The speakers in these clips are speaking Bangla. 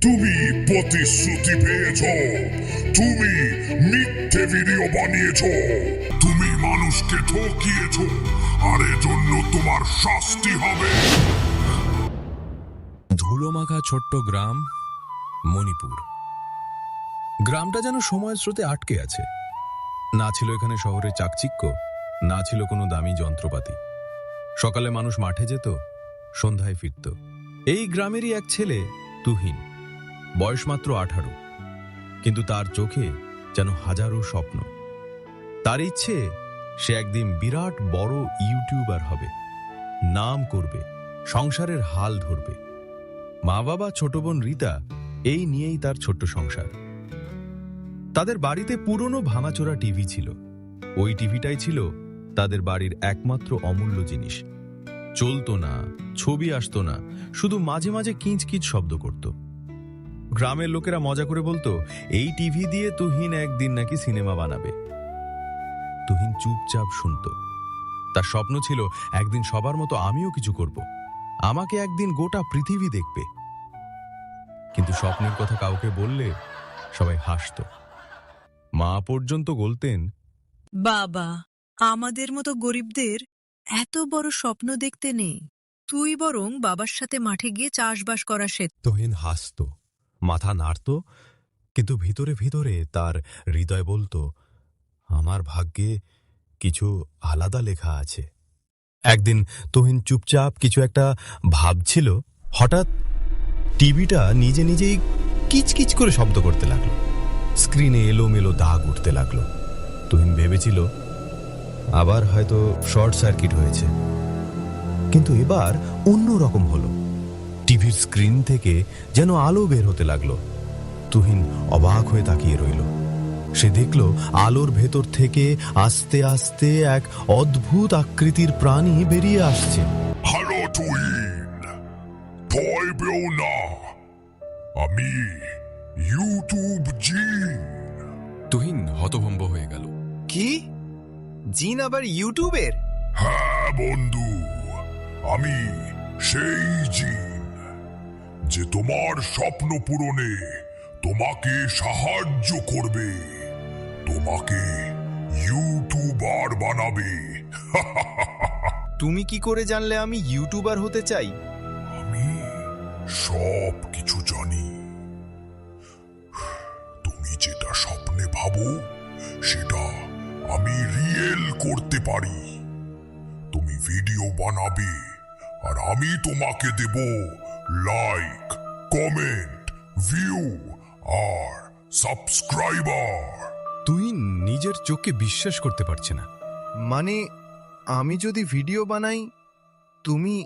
তুমি প্রতিশ্রুতি পেয়েছ। তুমি মিথ্যে ভিডিও বানিয়েছ। তুমি মানুষকে ঠকিয়েছ। আর এজন্য তোমার শাস্তি হবে। ধুলোমাখা ছোট্ট গ্রাম, মণিপুর। গ্রামটা যেন সময়ের স্রোতে আটকে আছে। না ছিল এখানে শহরে চাকচিক্য, না ছিল কোনো দামি যন্ত্রপাতি। সকালে মানুষ মাঠে যেত, সন্ধ্যায় ফিরত। এই গ্রামেরই এক ছেলে, তুহিন। বয়স মাত্র আঠারো। কিন্তু তার চোখে যেন হাজারো স্বপ্ন। তার ইচ্ছে, সে একদিন বিরাট বড় ইউটিউবার হবে। নাম করবে, সংসারের হাল ধরবে। মা বাবা ছোট বোন রীতা, এই নিয়েই তার ছোট্ট সংসার। তাদের বাড়িতে পুরনো ভাঙাচোরা টিভি ছিল। ওই টিভিটাই ছিল তাদের বাড়ির একমাত্র অমূল্য জিনিস। চলতো না, ছবি আসতো না, শুধু মাঝে মাঝে কিঁচ কিচ শব্দ করত। গ্রামের লোকেরা মজা করে বলতো এই টিভি দিয়ে তুহিন একদিন নাকি সিনেমা বানাবে। তুহিন চুপচাপ শুনত। তার স্বপ্ন ছিল একদিন সবার মতো আমিও কিছু করব। আমাকে একদিন গোটা পৃথিবী দেখবে। কিন্তু স্বপ্নের কথা কাউকে বললে সবাই হাসত। মা পর্যন্ত বলতেন বাবা আমাদের মতো গরিবদের এত বড় স্বপ্ন দেখতে নেই। তুই বরং বাবার সাথে মাঠে গিয়ে চাষবাস করা সে তহিন হাসত। মাথা নাড়ত, কিন্তু ভিতরে ভিতরে তার হৃদয় বলতো, আমার ভাগ্যে কিছু আলাদা লেখা আছে। একদিন তহিন চুপচাপ কিছু একটা ভাবছিল, হঠাৎ টিভিটা নিজে নিজেই কিচকিচ করে শব্দ করতে লাগল। স্ক্রিনে এলোমেলো দাগ উঠতে লাগল। তুহিন ভেবেছিল, আবার হয়তো শর্ট সার্কিট হয়েছে। কিন্তু এবার অন্য রকম হলো। টিভির স্ক্রিন থেকে যেন আলো বের হতে লাগল। তুহিন অবাক হয়ে তাকিয়ে রইল। সে দেখল আলোর ভেতর থেকে আস্তে আস্তে এক অদ্ভুত আকৃতির প্রাণী বেরিয়ে আসছে। হ্যালো টুইন ভয় পেও না। আমি ইউটিউব জিন। তুহিন হতভম্ব হয়ে গেল। কি? জিন আবার ইউটিউবের? হ্যাঁ বন্ধু আমি সেই জিন। যে তোমার স্বপ্ন পূরণে তোমাকে সাহায্য করবে। তোমাকে ইউটিউবার বানাবে। তুমি কি করে জানলে আমি ইউটিউবার হতে চাই? আমি সব কিছু জানি। তুমি যেটা স্বপ্নে ভাবো সেটা আমি রিয়েল করতে পারি। তুমি ভিডিও বানাবে আর আমি তোমাকে দেব লাইক কমেন্ট ভিউ আর সাবস্ক্রাইবার তুহিন নিজের চোখকে বিশ্বাস করতে পারছে না। মানে আমি যদি ভিডিও বানাই তুমি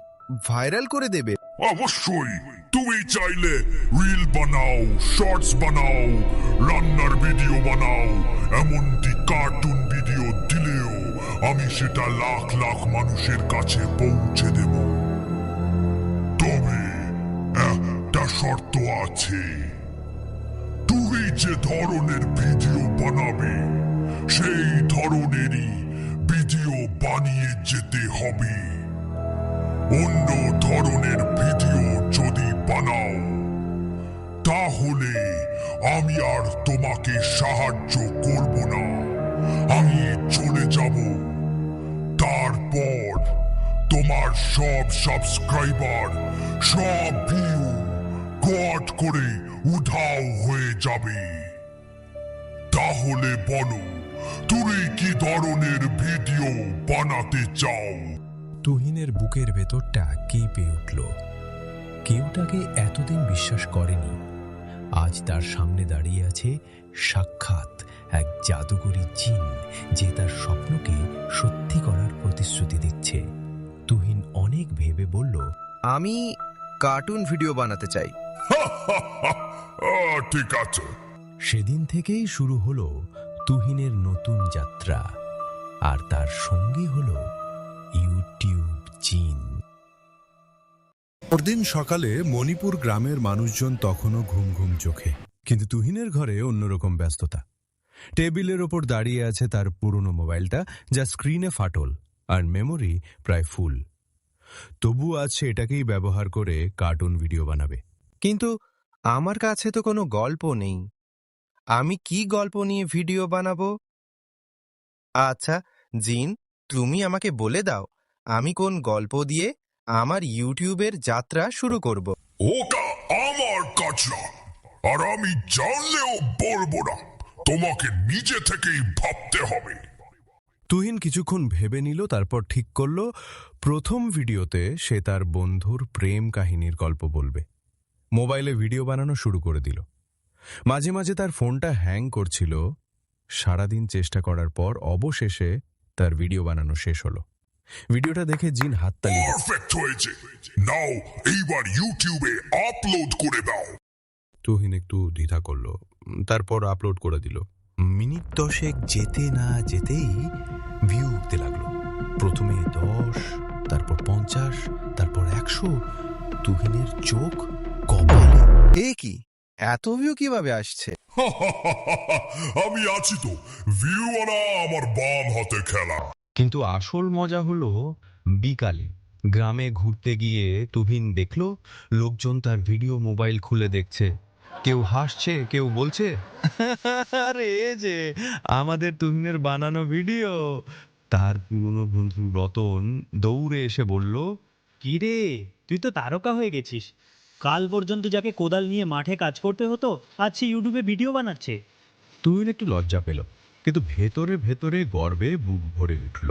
ভাইরাল করে দেবে। অবশ্যই তুমি চাইলে রিল বানাও শর্টস বানাও রান্নার ভিডিও বানাও এমনকি কার্টুন ভিডিও দিলেও আমি সেটা লাখ লাখ মানুষের কাছে পৌঁছে দেব। শর্ত আছে। তুমি যে ধরনের ভিডিও বানাবে, সেই ধরনেরই ভিডিও বানিয়ে যেতে হবে। অন্য ধরনের ভিডিও যদি বানাও, তাহলে আমি আর তোমাকে সাহায্য করব না। আমি চলে যাব। তারপর তোমার সব সাবস্ক্রাইবার, সব ভিউ গট করে উধাও হয়ে যাবে। তাহলে বলো তুমি কি ধরনের ভিডিও বানাতে চাও? তুহিনের বুকের ভেতরটা কেঁপে উঠল। কেউ তাকে এতদিন বিশ্বাস করেনি। আজ তার সামনে দাঁড়িয়ে আছে সাক্ষাৎ এক জাদুকরী জিন যে তার স্বপ্নকে সত্যি করার প্রতিশ্রুতি দিচ্ছে। তুহিন অনেক ভেবে বলল আমি কার্টুন ভিডিও বানাতে চাই। ঠিক আছে। সেদিন থেকেই শুরু হলো তুহিনের নতুন যাত্রা আর তার সঙ্গী হলো ইউটিউব চীন। পরদিন সকালে মণিপুর গ্রামের মানুষজন তখনও ঘুম ঘুম চোখে কিন্তু তুহিনের ঘরে অন্যরকম ব্যস্ততা। টেবিলের ওপর দাঁড়িয়ে আছে তার পুরনো মোবাইলটা যা স্ক্রিনে ফাটল আর মেমোরি প্রায় ফুল। তবু আজ এটাকেই ব্যবহার করে কার্টুন ভিডিও বানাবে। কিন্তু আমার কাছে তো কোনো গল্প নেই। আমি কি গল্প নিয়ে ভিডিও বানাবো? আচ্ছা জিন তুমি আমাকে বলে দাও আমি কোন গল্প দিয়ে আমার ইউটিউবের যাত্রা শুরু করব। ওটা আমার কাজরা আর আমি জানলেও বলব না তোমাকে নিজে থেকেই ভাবতে হবে। তুহিন কিছুক্ষণ ভেবে নিল তারপর ঠিক করল প্রথম ভিডিওতে সে তার বন্ধুর প্রেম কাহিনীর গল্প বলবে। মোবাইলে ভিডিও বানানো শুরু করে দিল। মাঝে মাঝে তার ফোনটা হ্যাং করছিল। সারাদিন চেষ্টা করার পর অবশেষে তার ভিডিও বানানো শেষ হলো। ভিডিওটা দেখে জিন হাততালি। পারফেক্ট হয়েছে। নাও এইবার ইউটিউবে আপলোড করে দাও। তুহিন একটু দ্বিধা করল। তারপর আপলোড করে দিল। মিনিট দশেক যেতে না যেতেই ভিউ উঠতে লাগল। প্রথমে দশ তারপর পঞ্চাশ তারপর একশো। তুহিনের চোখ কপালে? এ কি? এত ভিউ কীভাবে আসছে? আমি আছি তো। ভিউয়ারা আমার বাম হাতে খেলা। কিন্তু আসল মজা হলো বিকালে গ্রামে ঘুরতে গিয়ে তুহিন দেখল লোকজন তার ভিডিও মোবাইল খুলে দেখছে। কেউ হাসছে কেউ বলছে আরে এ যে আমাদের তুহিনের বানানো ভিডিও। তার পুরনো বন্ধু রতন দৌড়ে এসে বলল কিরে তুই তো তারকা হয়ে গেছিস। কাল পর্যন্ত যাকে কোদাল নিয়ে মাঠে কাজ করতে হতো আজ সে ইউটিউবে ভিডিও বানাচ্ছে। তুহিন একটু লজ্জা পেল কিন্তু ভেতরে ভেতরে গর্বে বুক ভরে উঠল।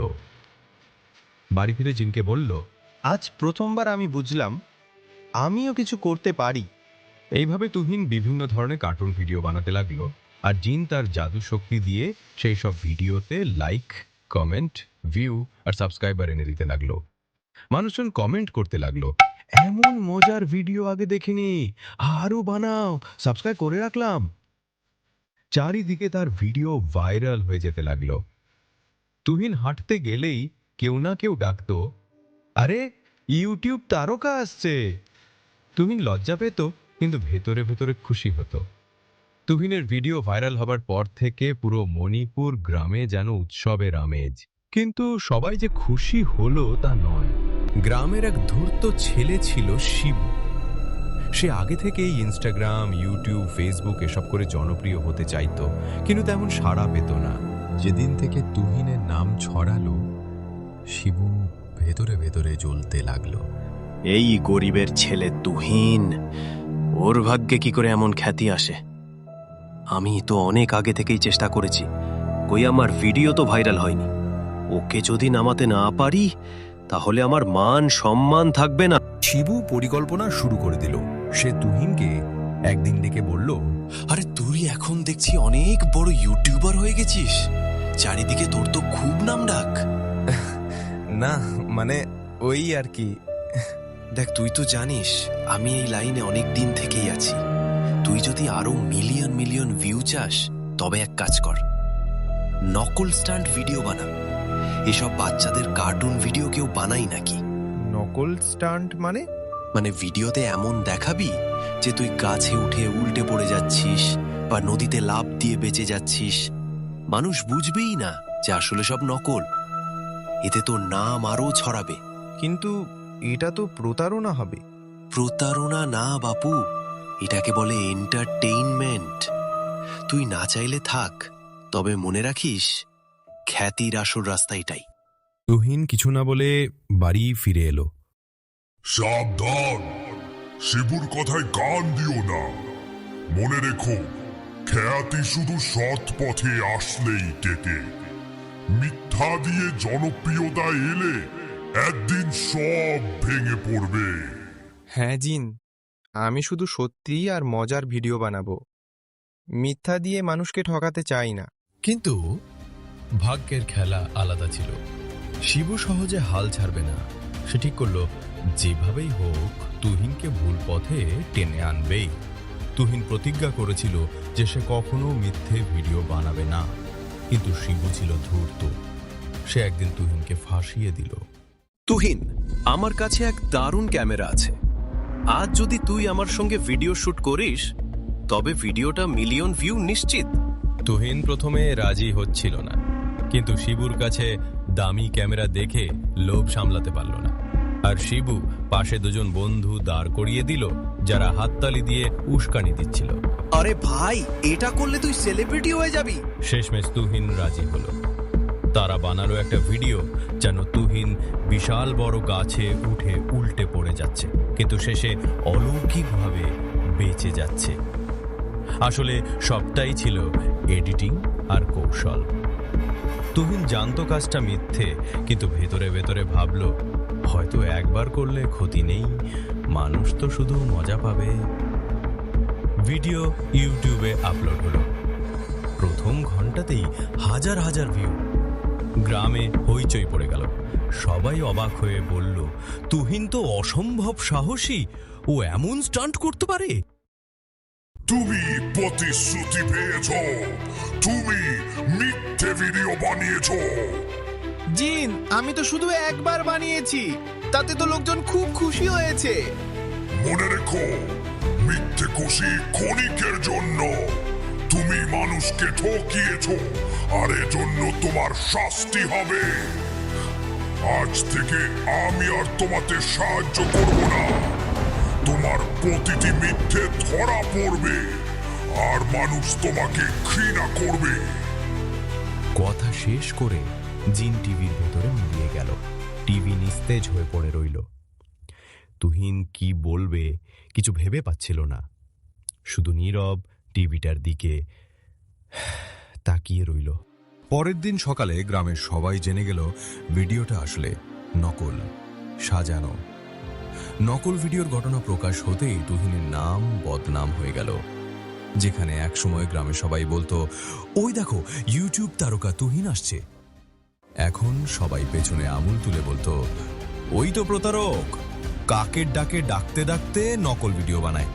বাড়ি ফিরে জিনকে বলল আজ প্রথমবার আমি বুঝলাম আমিও কিছু করতে পারি। এইভাবে তুহিন বিভিন্ন ধরনের কার্টুন ভিডিও বানাতে লাগল আর জিন তার জাদু শক্তি দিয়ে সেই সব ভিডিওতে লাইক কমেন্ট ভিউ আর সাবস্ক্রাইবার এনে দিতে লাগল। মানুষজন কমেন্ট করতে লাগল এমন মজার ভিডিও আগে দেখিনি। আরও বানাও। সাবস্ক্রাইব করে রাখলাম। চারিদিকে তার ভিডিও ভাইরাল হয়ে যেতে লাগল। তুহিন হাঁটতে গেলেই কেউ না কেউ ডাকতো, আরে, ইউটিউব তারকা আসছে। তুহিন লজ্জা পেত, কিন্তু ভেতরে ভেতরে খুশি হতো। তুহিনের ভিডিও ভাইরাল হবার পর থেকে পুরো মণিপুর গ্রামে যেন উৎসবের আমেজ। কিন্তু সবাই যে খুশি হলো তা নয়। গ্রামের এক ধূর্ত ছেলে ছিল শিবু। সে আগে থেকেই ইনস্টাগ্রাম ইউটিউব ফেসবুক এসব করে জনপ্রিয় হতে চাইতো, কিন্তু তেমন সাড়া পেত না। যেদিন থেকে তুহিনের নাম ছড়ালো, শিবু ভেতরে ভেতরে জ্বলতে লাগল। এই গরিবের ছেলে তুহিন, ওর ভাগ্যে কি করে এমন খ্যাতি আসে? আমি তো অনেক আগে থেকেই চেষ্টা করেছি। কই আমার ভিডিও তো ভাইরাল হয়নি। ওকে যদি নামাতে না পারি তাহলে আমার মান সম্মান থাকবে না। শিবু পরিকল্পনা শুরু করে দিল। সে তুহিনকে একদিন ডেকে বলল আরে তুই এখন দেখছি অনেক বড় ইউটিউবার হয়ে গেছিস। চারিদিকে তোর তো খুব নাম ডাক। না মানে ওই আর কি। দেখ তুই তো জানিস আমি এই লাইনে অনেক দিন থেকেই আছি। তুই যদি আরও মিলিয়ন মিলিয়ন ভিউ চাস তবে এক কাজ কর। নকল স্টান্ট ভিডিও বানা। এসব বাচ্চাদের কার্টুন ভিডিও কেউ বানাই নাকি? নকল স্টান্ট মানে? মানে ভিডিওতে এমন দেখাবি যে তুই গাছে উঠে উল্টে পড়ে যাচ্ছিস বা নদীতে লাফ দিয়ে বেঁচে যাচ্ছিস। মানুষ বুঝবেই না যে আসলে সব নকল। এতে তোর নাম আরও ছড়াবে। কিন্তু এটা তো প্রতারণা হবে। প্রতারণা না বাপু। এটাকে বলে এন্টারটেইনমেন্ট তুই না চাইলে থাক তবে মনে রাখিস খ্যাতির আসল রাস্তা এটাই। তুহিন কিছু না বলে বাড়ি ফিরে এলো। সাবধান! শিবুর কথায় কান দিও না। মনে রেখো খ্যাতি শুধু সৎ পথে আসলেই টেকে। মিথ্যা দিয়ে জনপ্রিয়তা এলে একদিন সব ভেঙে পড়বে। হ্যাঁ জিন আমি শুধু সত্যি আর মজার ভিডিও বানাবো। মিথ্যা দিয়ে মানুষকে ঠকাতে চাই না। কিন্তু ভাগ্যের খেলা আলাদা ছিল। শিবু সহজে হাল ছাড়বে না। সে ঠিক করল যেভাবেই হোক তুহিনকে ভুল পথে টেনে আনবেই। তুহিন প্রতিজ্ঞা করেছিল যে সে কখনো মিথ্যে ভিডিও বানাবে না। কিন্তু শিবু ছিল ধূর্ত। সে একদিন তুহিনকে ফাঁসিয়ে দিল। তুহিন আমার কাছে এক দারুণ ক্যামেরা আছে। আজ যদি তুই আমার সঙ্গে ভিডিও শুট করিস তবে ভিডিওটা মিলিয়ন ভিউ নিশ্চিত। তুহিন প্রথমে রাজি হচ্ছিল না। কিন্তু শিবুর কাছে দামি ক্যামেরা দেখে লোভ সামলাতে পারল না। আর শিবু পাশে দুজন বন্ধু দাঁড় করিয়ে দিল যারা হাততালি দিয়ে উস্কানি দিচ্ছিল। আরে ভাই এটা করলে তুই সেলিব্রিটি হয়ে যাবি। শেষমেশ তুহিন রাজি হলো। তারা বানালো একটা ভিডিও যেন তুহিন বিশাল বড় গাছে উঠে উল্টে পড়ে যাচ্ছে কিন্তু শেষে অলৌকিকভাবে বেঁচে যাচ্ছে। আসলে সবটাই ছিল এডিটিং আর কৌশল। তুহিন জানতো কাজটা মিথ্যে, কিন্তু ভেতরে ভেতরে ভাবলো, হয়তো একবার করলে ক্ষতি নেই, মানুষ তো শুধু মজা পাবে। ভিডিও ইউটিউবে আপলোড হলো। প্রথম ঘন্টাতেই হাজার হাজার ভিউ। গ্রামে হইচই পড়ে গেল। সবাই অবাক হয়ে বলল, তুহিন তো অসম্ভব সাহসী, ও এমন স্টান্ট করতে পারে? তুমি প্রতিশ্রুতি পেয়েছ। তুমি ভিডিও বানিয়েছ। জিন আমি তো শুধু একবার বানিয়েছি। তাতে তো লোকজন খুব খুশি হয়েছে। মনে রেখো মিথ্যে খুশি ক্ষণিকের জন্য তুমি মানুষকে ঠকিয়েছ আর এজন্য তোমার শাস্তি হবে। আজ থেকে আমি আর তোমাকে সাহায্য করব না। তোমার প্রতিটি মিথ্যে ধরা পড়বে আর মানুষ তোমাকে ঘৃণা করবে। কথা শেষ করে জিন টিভির ভেতরে মিলিয়ে গেল। টিভি নিস্তেজ হয়ে পড়ে রইল। তুহিন কি বলবে কিছু ভেবে পাচ্ছিল না। শুধু নীরব টিভিটার দিকে তাকিয়ে রইল। পরের দিন সকালে গ্রামের সবাই জেনে গেল ভিডিওটা আসলে নকল, সাজানো। নকল ভিডিওর ঘটনা প্রকাশ হতেই তুহিনের নাম বদনাম হয়ে গেল। যেখানে একসময় গ্রামে সবাই বলতো, ওই দেখো, ইউটিউব তারকা তুহিন আসছে। এখন সবাই পেছনে আমুল তুলে বলতো, ওই তো প্রতারক, কাকের ডাকে ডাকতে ডাকতে নকল ভিডিও বানায়।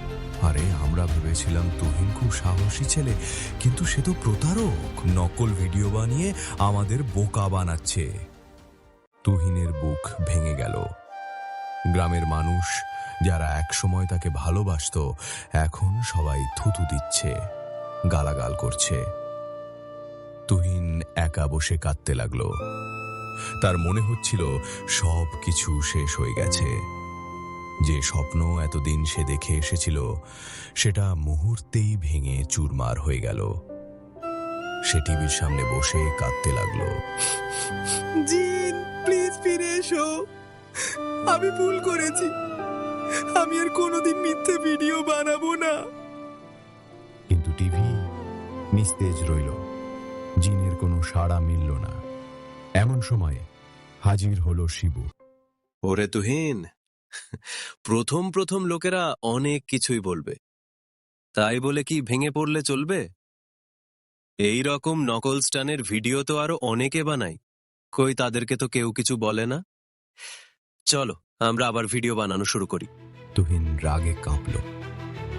আরে, আমরা ভেবেছিলাম তুহিন খুব সাহসী ছেলে, কিন্তু সে তো প্রতারক, নকল ভিডিও বানিয়ে আমাদের বোকা বানাচ্ছে। তুহিনের বুক ভেঙে গেল। গ্রামের মানুষ যারা একসময় তাকে ভালোবাসতো, এখন সবাই থুতু দিচ্ছে, গালাগাল করছে। তুহিন একা বসে কাঁদতে লাগল। তার মনে হচ্ছিল সব কিছু শেষ হয়ে গেছে। যে স্বপ্ন এতদিন সে দেখে এসেছিল, সেটা মুহূর্তেই ভেঙে চুরমার হয়ে গেল। সে টিভির সামনে বসে কাঁদতে লাগল। জিন, প্লিজ ফিরে এসো। আমি ভুল করেছি। আমি আর কোনোদিন মিথ্যে ভিডিও বানাবো না। কিন্তু টিভি নিস্তেজ রইল। জিনের কোনো সাড়া মিলল না। এমন সময় হাজির হলো শিবু। ওরে তুহিন প্রথম প্রথম লোকেরা অনেক কিছুই বলবে। তাই বলে কি ভেঙে পড়লে চলবে? এই রকম নকল স্টানের ভিডিও তো আরও অনেকে বানাই কই তাদেরকে তো কেউ কিছু বলে না। চলো আমরা আবার ভিডিও বানানো শুরু করি। তুহিন রাগে কাঁপল,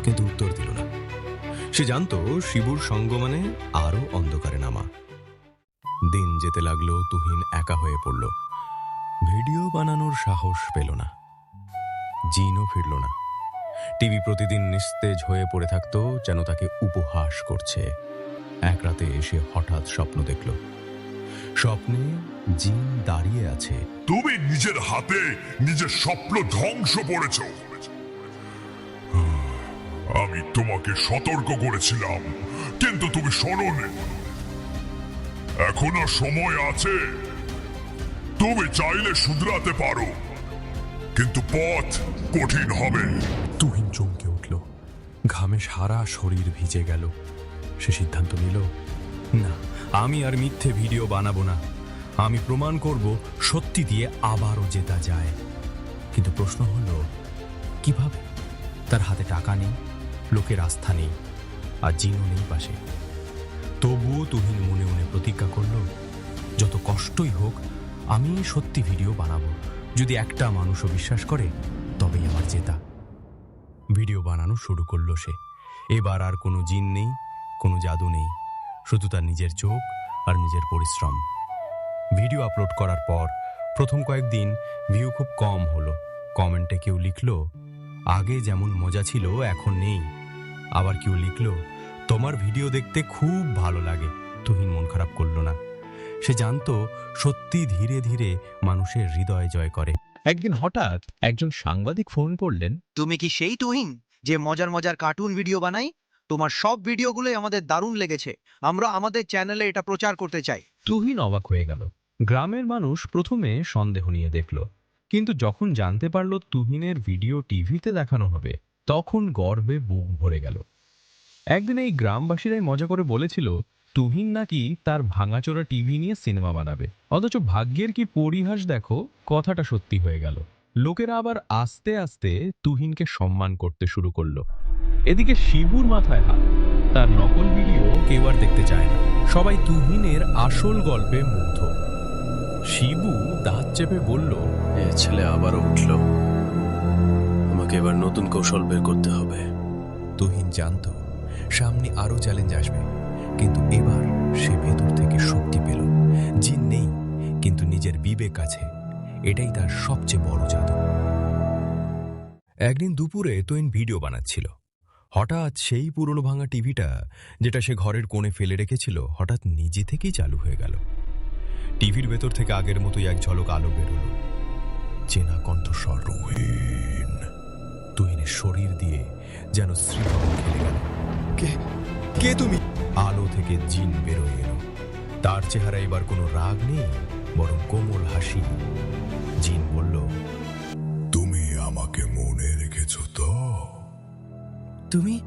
কিন্তু উত্তর দিল না। সে জানতো শিবুর সঙ্গ মানে আরও অন্ধকারে নামা। দিন যেতে লাগল, তুহিন একা হয়ে পড়ল। ভিডিও বানানোর সাহস পেল না। জিনও ফিরল না। টিভি প্রতিদিন নিস্তেজ হয়ে পড়ে থাকতো যেন তাকে উপহাস করছে। এক রাতে এসে হঠাৎ স্বপ্ন দেখল। স্বপ্নে জিন দাঁড়িয়ে আছে। তুমি নিজের হাতে নিজের স্বপ্ন ধ্বংস করেছ। আমি তোমাকে সতর্ক করেছিলাম কিন্তু তুমি শোনোনি। এখনও সময় আছে। তুমি চাইলে শুধরাতে পারো কিন্তু পথ কঠিন হবে। তুহিন চমকে উঠল। ঘামে সারা শরীর ভিজে গেল। সে সিদ্ধান্ত নিল না আমি আর মিথ্যে ভিডিও বানাবো না। আমি প্রমাণ করব সত্যি দিয়ে আবারও জেতা যায়। কিন্তু প্রশ্ন হলো, কীভাবে? তার হাতে টাকা নেই, লোকের আস্থা নেই, আর জিনও নেই পাশে। তবুও তুহিন মনে মনে প্রতিজ্ঞা করল, যত কষ্টই হোক, আমি সত্যি ভিডিও বানাবো। যদি একটা মানুষও বিশ্বাস করে, তবেই আমার জেতা। ভিডিও বানানো শুরু করল সে। এবার আর কোনো জিন নেই, কোনো জাদু নেই। শুধু তার নিজের চোখ আর নিজের পরিশ্রম। ভিডিও আপলোড করার পর প্রথম কয়েকদিন ভিউ খুব কম হলো। কমেন্টে কেউ লিখল আগে যেমন মজা ছিল এখন নেই। আবার কেউ লিখল তোমার ভিডিও দেখতে খুব ভালো লাগে। তুহিন মন খারাপ করল না। সে জানতো সত্যি ধীরে ধীরে মানুষের হৃদয় জয় করে। একদিন হঠাৎ একজন সাংবাদিক ফোন করলেন তুমি কি সেই তুহিন যে মজার মজার কার্টুন ভিডিও বানাই? তোমার সব ভিডিওগুলোই আমাদের দারুণ লেগেছে। আমরা আমাদের চ্যানেলে এটা প্রচার করতে চাই। তুহিন অবাক হয়ে গেল। গ্রামের মানুষ প্রথমে সন্দেহ নিয়ে দেখল। কিন্তু যখন জানতে পারল তুহিনের ভিডিও টিভিতে দেখানো হবে, তখন গর্বে বুক ভরে গেল। একদিন এই গ্রামবাসীরাই মজা করে বলেছিল, তুহিন নাকি তার ভাঙাচোরা টিভি নিয়ে সিনেমা বানাবে। অথচ ভাগ্যের কি পরিহাস দেখো, কথাটা সত্যি হয়ে গেল। লোকেরা আবার আস্তে আস্তে তুহিনকে সম্মান করতে শুরু করল। এদিকে শিবুর মাথায় হাত তার নকল ভিডিও কেউ আর দেখতে চায় না। সবাই তুহিনের আসল গল্পে মুগ্ধ। শিবু দাঁত চেপে বলল এ ছেলে আবার উঠল। আমাকে এবার নতুন কৌশল বের করতে হবে। তুহিন জানত সামনে আরও চ্যালেঞ্জ আসবে। কিন্তু এবার সে ভেতর থেকে শক্তি পেল। জিন নেই কিন্তু নিজের বিবেক আছে। এটাই তার সবচেয়ে বড় জাদু। একদিন দুপুরে তুহিন ভিডিও বানাচ্ছিল। হঠাৎ সেই পুরনো ভাঙা টিভিটা, যেটা সে ঘরের কোণে ফেলে রেখেছিল, হঠাৎ নিজে থেকেই চালু হয়ে গেল। টিভির ভেতর থেকে আগের মতোই এক ঝলক আলো বেরোল। চেনা কণ্ঠস্বর, রোহিন! তুহিনের শরীর দিয়ে যেন শ্রীভবন খেলে গেল। কে? কে তুমি? আলো থেকে জিন বেরোয় এলো। তার চেহারা এবার কোনো রাগ নেই। বরং কোমল হাসি। জিন বলল তুমি আমাকে মনে রেখেছ তো? তুমি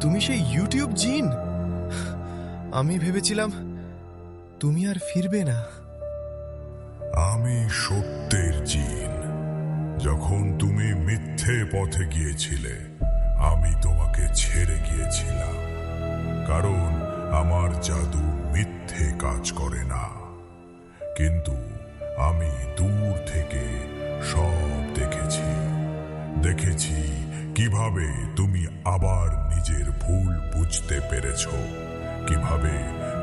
তুমি সেই ইউটিউব জিন। আমি ভেবেছিলাম তুমি আর ফিরবে না। আমি সত্যের জিন। যখন তুমি মিথ্যে পথে গিয়েছিলে আমি তোমাকে ছেড়ে গিয়েছিলাম। কারণ আমার জাদু মিথ্যে কাজ করে না। কিন্তু আমি দূর থেকে সব দেখেছি। দেখেছি কীভাবে তুমি আবার নিজের ভুল বুঝতে পেরেছ। কীভাবে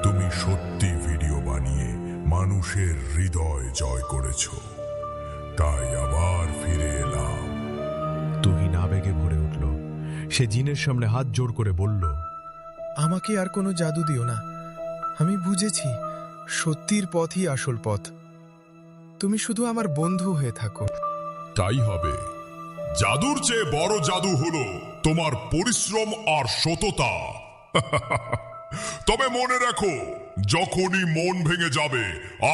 তুমি সত্যি ভিডিও বানিয়ে মানুষের হৃদয় জয় করেছ। তাই আবার ফিরে এলাম। তুহিন আবেগে ভরে উঠল। সে জিনের সামনে হাত জোর করে বলল আমাকে আর কোনো জাদু দিও না। আমি বুঝেছি সত্যির পথই আসল পথ। তুমি শুধু আমার বন্ধু হয়ে থাকো। তাই হবে। জাদুর চেয়ে বড় জাদু হলো তোমার পরিশ্রম আর সততা। তবে মনে রাখো, যখনই মন ভেঙে যাবে,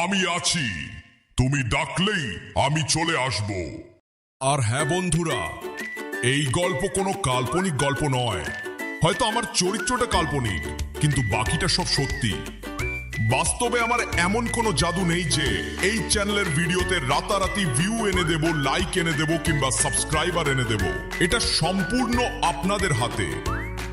আমি আছি। তুমি ডাকলেই আমি চলে আসব। আর হ্যাঁ বন্ধুরা, এই গল্প কোনো কাল্পনিক গল্প নয়। হয়তো আমার চরিত্রটা কাল্পনিক, কিন্তু বাকিটা সব সত্যি। বাস্তবে আমার এমন কোনো জাদু নেই যে এই চ্যানেলের ভিডিওতে রাতারাতি ভিউ এনে দেব লাইক এনে দেব কিংবা সাবস্ক্রাইবার এনে দেব। এটা সম্পূর্ণ আপনাদের হাতে।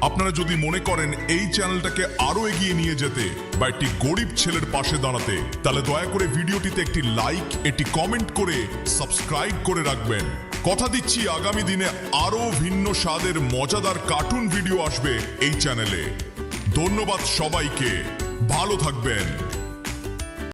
আপনারা যদি মনে করেন এই চ্যানেলটাকে আরও এগিয়ে নিয়ে যেতে বা একটি গরিব ছেলের পাশে দাঁড়াতে, তাহলে দয়া করে ভিডিওটিতে একটি লাইক একটি কমেন্ট করে সাবস্ক্রাইব করে রাখবেন। কথা দিচ্ছি, আগামী দিনে আরও ভিন্ন স্বাদের, মজাদার কার্টুন ভিডিও আসবে এই চ্যানেলে। ধন্যবাদ সবাইকে। ভালো থাকবেন।